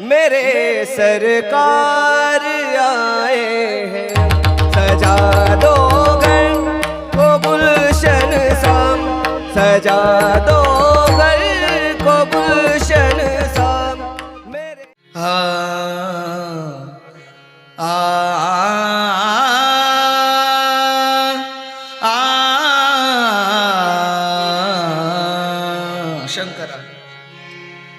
मेरे सरकार आए हैं सजा दो घर को गुलशन शाम सजा दो घर को गुलशन शाम मेरे आ, आ, आ, Shankara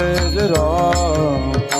dead it all.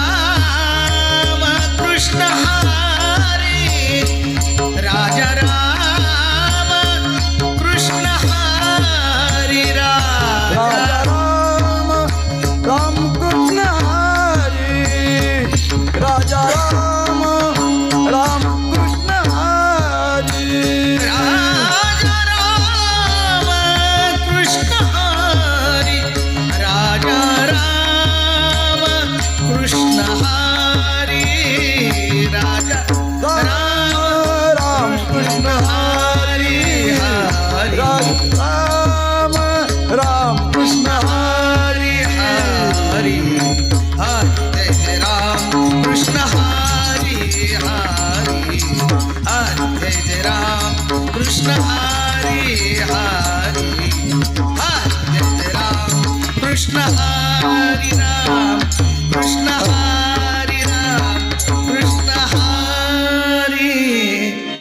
Krishna Hari Hari Hare Ram. Krishna Hari Ram Krishna